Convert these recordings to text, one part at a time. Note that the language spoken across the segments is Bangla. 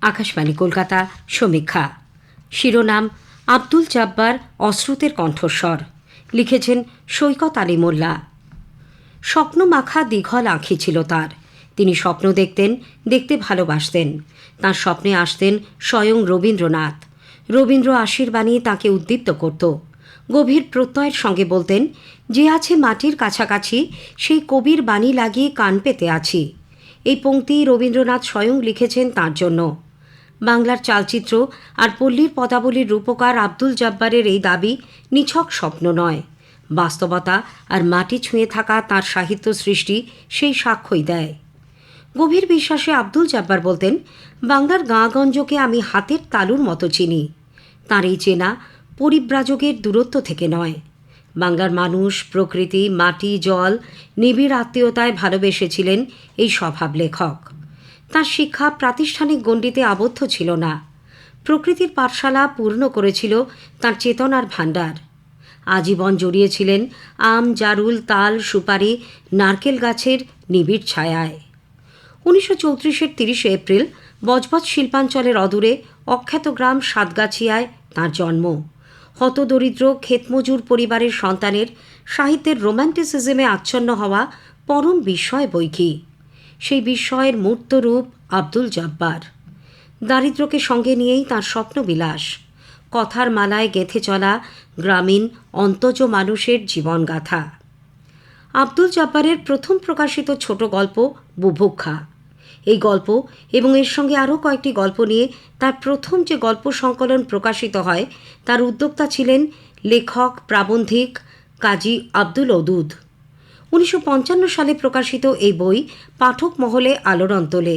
আকাশবাণী, কলকাতা, সমীক্ষা। শিরোনাম, আব্দুল জাব্বার অশ্রুতের কণ্ঠস্বর। লিখেছেন সৈকত আলী মোল্লা। স্বপ্নমাখা দীঘল আঁখি ছিল তার। তিনি স্বপ্ন দেখতেন, দেখতে ভালোবাসতেন। তার স্বপ্নে আসতেন স্বয়ং রবীন্দ্রনাথ। রবীন্দ্র আশীর্বাণী তাকে উদ্দীপ্ত করত। গভীর প্রত্যয়ের সঙ্গে বলতেন, যে আছে মাটির কাছাকাছি, সেই কবির বাণী লাগিয়ে কান পেতে আছি। এই পংক্তি রবীন্দ্রনাথ স্বয়ং লিখেছেন তার জন্য। বাংলার চালচিত্র আর পল্লীর পদাবলীর রূপকার আব্দুল জব্বারের এই দাবি নিছক স্বপ্ন নয়। বাস্তবতা আর মাটি ছুঁয়ে থাকা তার সাহিত্য সৃষ্টি সেই সাক্ষ্যই দেয়। গভীর বিশ্বাসে আব্দুল জব্বার বলতেন, বাংলার গাঁগঞ্জকে আমি হাতের তালুর মতো চিনি। তার এই চেনা পরিব্রাজকের দূরত্ব থেকে নয়। বাংলার মানুষ, প্রকৃতি, মাটি, জল, নিবিড় আত্মীয়তায় ভালোবেসেছিলেন এই স্বভাব লেখক তার শিক্ষা প্রাতিষ্ঠানিক গণ্ডিতে আবদ্ধ ছিল না। প্রকৃতির পাঠশালা পূর্ণ করেছিল তার চেতনার ভাণ্ডার। আজীবন জড়িয়েছিলেন আম, জারুল, তাল, সুপারি, নারকেল গাছের নিবিড় ছায়ায়। উনিশশো চৌত্রিশের তিরিশে এপ্রিল বজবজ শিল্পাঞ্চলের অদূরে অখ্যাত গ্রাম সাতগাছিয়ায় তাঁর জন্ম। হতদরিদ্র, ক্ষেতমজুর পরিবারের সন্তানের সাহিত্যের রোম্যান্টিসিজমে আচ্ছন্ন হওয়া পরম বিস্ময় বৈকি সেই বিস্ময়ের মূর্ত রূপ আব্দুল জব্বার। দারিদ্র্যকে সঙ্গে নিয়েই তার স্বপ্নবিলাস কথার মালায় গেথে চলা গ্রামীণ অন্তজ মানুষের জীবনগাথা। আব্দুল জব্বারের প্রথম প্রকাশিত ছোট গল্প বুভুক্ষা। এই গল্প এবং এর সঙ্গে আরও কয়েকটি গল্প নিয়ে তার প্রথম যে গল্প সংকলন প্রকাশিত হয়, তার উদ্যোক্তা ছিলেন লেখক, প্রাবন্ধিক কাজী আব্দুল ওদুদ। উনিশশো পঞ্চান্ন সালে প্রকাশিত এই বই পাঠক মহলে আলোড়ন তোলে।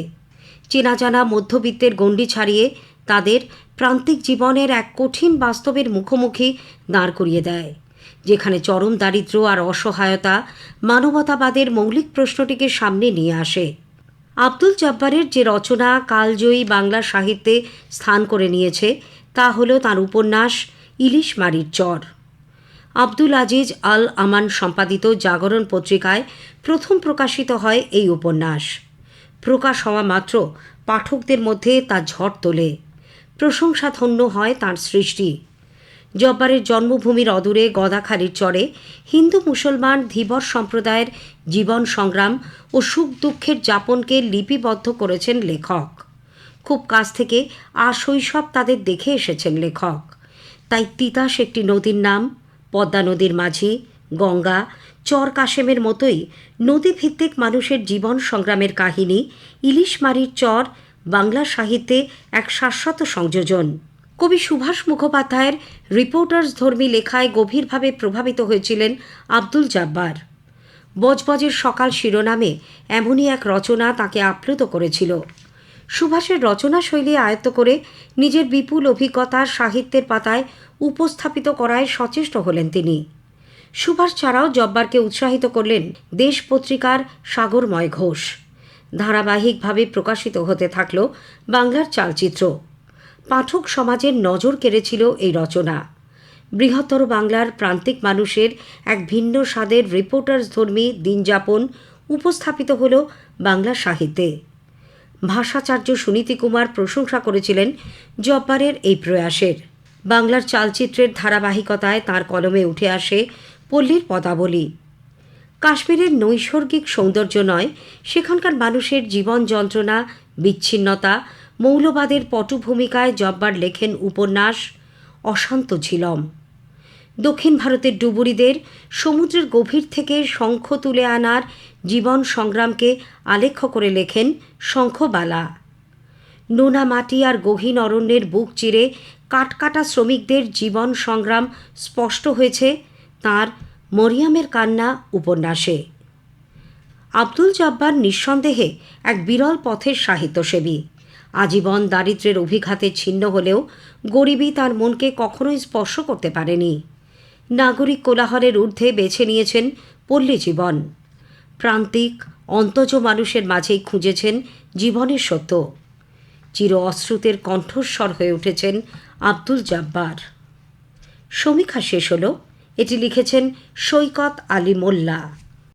চেনা জানা মধ্যবিত্তের গণ্ডি ছাড়িয়ে তাদের প্রান্তিক জীবনের এক কঠিন বাস্তবের মুখোমুখি দাঁড় করিয়ে দেয়, যেখানে চরম দারিদ্র্য আর অসহায়তা মানবতাবাদের মৌলিক প্রশ্নটিকে সামনে নিয়ে আসে। আব্দুল জব্বারের যে রচনা কালজয়ী বাংলা সাহিত্যে স্থান করে নিয়েছে, তা হল তার উপন্যাস ইলিশ মারির চর। আব্দুল আজিজ আল আমান সম্পাদিত জাগরণ পত্রিকায় প্রথম প্রকাশিত হয় এই উপন্যাস। প্রকাশ হওয়া মাত্র পাঠকদের মধ্যে তা ঝড় তোলে। প্রশংসাধন্য হয় তার সৃষ্টি। জব্বারের জন্মভূমির অদূরে গদাখালির চরে হিন্দু মুসলমান ধীবর সম্প্রদায়ের জীবন সংগ্রাম ও সুখ দুঃখের যাপনকে লিপিবদ্ধ করেছেন লেখক। খুব কাছ থেকে আশৈশব তাদের দেখে এসেছেন লেখক। তাই তিতাস একটি নদীর নাম পদ্মা নদীর মাঝি, গঙ্গা, চর কাশেমের মতোই নদীভিত্তিক মানুষের জীবন সংগ্রামের কাহিনী ইলিশমারির চর, বাংলা সাহিত্যে এক শাশ্বত সংযোজন। কবি সুভাষ মুখোপাধ্যায়ের রিপোর্টার্স ধর্মী লেখায় গভীরভাবে প্রভাবিত হয়েছিলেন আব্দুল জাব্বার। বজবজের সকাল শিরোনামে এমনই এক রচনা তাকে আপ্লুত করেছিল। সুভাষের রচনা শৈলী আয়ত্ত করে নিজের বিপুল অভিজ্ঞতার সাহিত্যের পাতায় উপস্থাপিত করায় সচেষ্ট হলেন তিনি। সুভাষ ছাড়াও জব্বারকে উৎসাহিত করলেন দেশ পত্রিকার সাগরময় ঘোষ। ধারাবাহিকভাবে প্রকাশিত হতে থাকল বাংলার চালচিত্র। পাঠক সমাজের নজর কেড়েছিল এই রচনা। বৃহত্তর বাংলার প্রান্তিক মানুষের এক ভিন্ন স্বাদের রিপোর্টার্স ধর্মী দিনযাপন উপস্থাপিত হল বাংলা সাহিত্যে। ভাষাচার্য সুনীতি কুমার প্রশংসা করেছিলেন জব্বারের এই প্রয়াসের। বাংলার চালচিত্রের ধারাবাহিকতায় তার কলমে উঠে আসে পল্লীর পদাবলী। কাশ্মীরের নৈসর্গিক সৌন্দর্য নয়, সেখানকার মানুষের জীবন যন্ত্রণা, বিচ্ছিন্নতা, মৌলবাদের পটভূমিকায় জব্বার লেখেন উপন্যাস অশান্ত ঝিলম। দক্ষিণ ভারতের ডুবুরিদের সমুদ্রের গভীর থেকে শঙ্খ তুলে আনার জীবন সংগ্রামকে আলেখ্য করে লেখেন শঙ্খবালা। নোনা মাটি আর গহীন অরণ্যের বুক চিরে কাটকাটা শ্রমিকদের জীবন সংগ্রাম স্পষ্ট হয়েছে তার মরিয়ামের কান্না উপন্যাসে। আব্দুল জব্বার নিঃসন্দেহে এক বিরল পথের সাহিত্যসেবী। আজীবন দারিদ্রের অভিঘাতে ছিন্ন হলেও গরিবই তার মনকে কখনোই স্পর্শ করতে পারেনি। নাগরিক কোলাহলের ঊর্ধ্বে বেছে নিয়েছেন পল্লী জীবন। প্রান্তিক, অন্তজ মানুষের মাঝেই খুঁজেছেন জীবনের সত্য। চির অশ্রুতের কণ্ঠস্বর হয়ে উঠেছেন আব্দুল জাব্বার। সমীক্ষা শেষ হলো, এটি লিখেছেন সৈকত আলী মোল্লা।